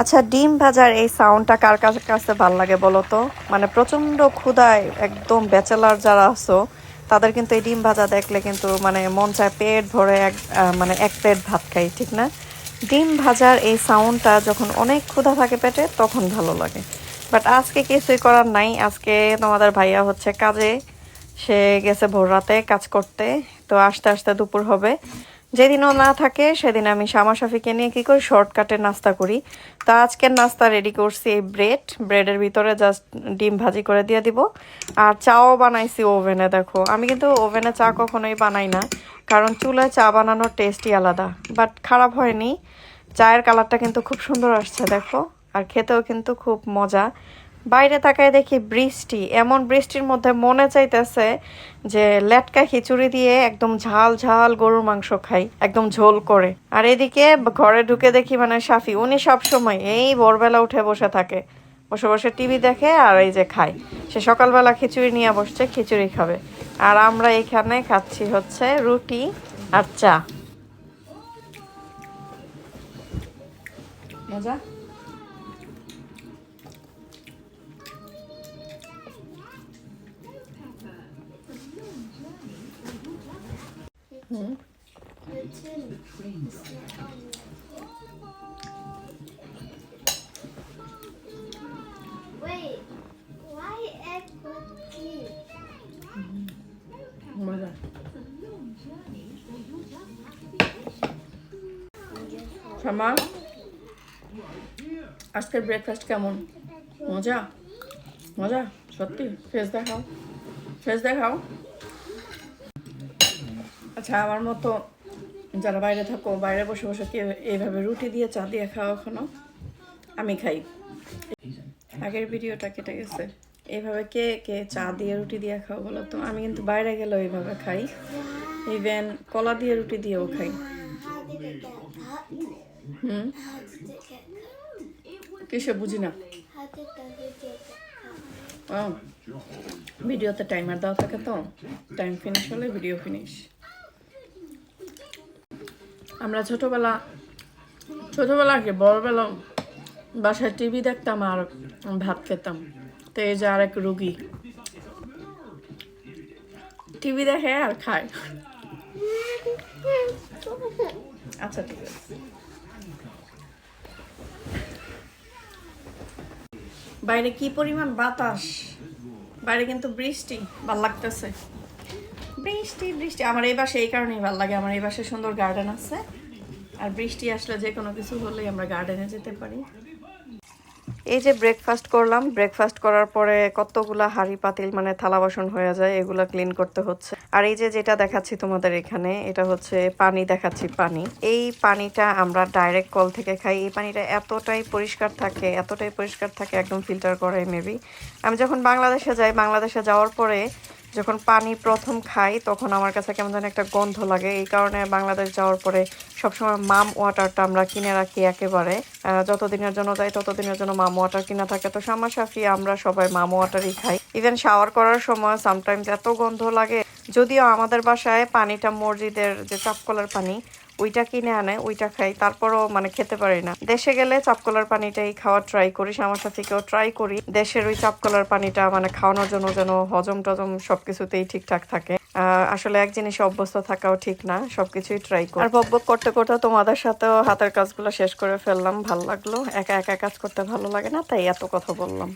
আচ্ছা ডিম ভাজার এই সাউন্ডটা কার কাছে ভালো লাগে বলো তো? মানে প্রচণ্ড ক্ষুদায় একদম ব্যাচেলার যারা আছো, তাদের কিন্তু এই ডিম ভাজা দেখলে কিন্তু মানে মন চায় পেট ভরে এক মানে এক প্লেট ভাত খাই, ঠিক না? ডিম ভাজার এই সাউন্ডটা যখন অনেক ক্ষুধা থাকে পেটে, তখন ভালো লাগে। বাট আজকে কিছুই করার নাই। আজকে তোমাদের ভাইয়া হচ্ছে কাজে, সে গেছে ভোর রাতে কাজ করতে, তো আস্তে আস্তে দুপুর হবে। যেদিনও না থাকে, সেদিন আমি শামা শাফিকে নিয়ে কী করি শর্টকাটে নাস্তা করি। তো আজকের নাস্তা রেডি করছি এই ব্রেড ব্রেডের ভিতরে জাস্ট ডিম ভাজি করে দিয়ে দিব। আর চাও বানাইছি ওভেনে, দেখো। আমি কিন্তু ওভেনে চা কখনোই বানাই না, কারণ চুলায় চা বানানোর টেস্টই আলাদা। বাট খারাপ হয়নি। চায়ের কালারটা কিন্তু খুব সুন্দর আসছে, দেখো। আর খেতেও কিন্তু খুব মজা। বাইরে তাকায় দেখি বৃষ্টি। এমন বৃষ্টির মধ্যে মনে চাইতেছে যে লেটকা খিচুড়ি দিয়ে একদম ঝাল ঝাল গরুর মাংস খাই, একদম ঝোল করে। আর এদিকে ঘরে ঢুকে দেখি মানে সাফি, উনি সব সময় এই ভোরবেলা উঠে বসে থাকে। বসে বসে টিভি দেখে আর এই যে খায়। সে সকালবেলা খিচুড়ি নিয়ে বসছে, খিচুড়ি খাবে। আর আমরা এখানে খাচ্ছি হচ্ছে রুটি আর চা। মজা? মজা শামা আজকের ব্রেকফাস্ট কেমন? মজা? মজা? সত্যি? ফেস দেখাও. ফেস দেখাও. আচ্ছা আমার মতো যারা বাইরে থাকো, বাইরে বসে বসে কি এইভাবে রুটি দিয়ে, চা দিয়ে খাওয়া এখনও, আমি খাই। আগের ভিডিওটা কেটে গেছে। এইভাবে কে কে চা দিয়ে, রুটি দিয়ে খাও বলো তো? আমি কিন্তু বাইরে গেলেও এইভাবে খাই। ইভেন কলা দিয়ে, রুটি দিয়েও খাই? হুম? কিসে বুঝি না? ভিডিওতে টাইমার দেওয়া থাকে তো। টাইম ফিনিশ হলে ভিডিও ফিনিশ আমরা ছোটবেলা ছোটবেলা কি বড়বেলা বাসায় টিভি দেখতাম আর ভাত খেতাম। তো এই যে আরেক রুগী। টিভি দেখে আর খায়। আচ্ছা ঠিক আছে। বাইরে কি পরিমাণ বাতাস? বাইরে কিন্তু বৃষ্টি, ভালো লাগতেছে। বৃষ্টি বৃষ্টি। আমার এই বাসে এই কারণেই ভালো লাগে। আমার এই বাসে সুন্দর গার্ডেন আছে। আর বৃষ্টি আসলে যে কোনো কিছু হলেই আমরা গার্ডেনে যেতে পারি। এই যে ব্রেকফাস্ট করলাম ব্রেকফাস্ট করার পরে কতগুলা হাঁড়ি পাতিল মানে থালা বাসন হয়ে যায়, এগুলা ক্লিন করতে হচ্ছে। আর এই যে যেটা দেখাচ্ছি তোমাদের এখানে, এটা হচ্ছে পানি, দেখাচ্ছি পানি। এই পানিটা আমরা ডাইরেক্ট কল থেকে খাই। এই পানিটা এতটাই পরিষ্কার থাকে, এতটাই পরিষ্কার থাকে, একদম ফিল্টার করে মেবি আমি যখন বাংলাদেশে যাই, বাংলাদেশে যাওয়ার পরে যখন পানি প্রথম খাই, তখন আমার কাছে কেমন যেন একটা গন্ধ লাগে। এই কারণে বাংলাদেশ যাওয়ার পরে সবসময় মাম ওয়াটারটা আমরা কিনে রাখি একেবারে। যতদিনের জন্য যাই, ততদিনের জন্য মাম ওয়াটার কিনা থাকে। তো সামা সাফি আমরা সবাই মাম ওয়াটারই খাই। ইভেন শাওয়ার করার সময় সামটাইমস এত গন্ধ লাগে। যদিও আমাদের বাসায় পানিটা মসজিদের যে চাপকলার পানি, ওইটা কিনে আনে, ওইটা খাই, তারপরও মানে খেতে পারি না। দেশে গেলে চাপকলার পানিটাই খাওয়া ট্রাই করি, আমার সাথেও ট্রাই করি। দেশের ওই চাপকলার পানিটা মানে খাওয়ানোর জন্য যেন হজম টজম সবকিছুতেই ঠিকঠাক থাকে। আসলে এক জিনিসে অভ্যস্ত থাকাও ঠিক না, সবকিছুই ট্রাই করি। আর বক বক করতে করতে তোমাদের সাথেও হাতের কাজগুলো শেষ করে ফেললাম, ভালো লাগল। একা একা কাজ করতে ভালো লাগে না, তাই এত কথা বললাম।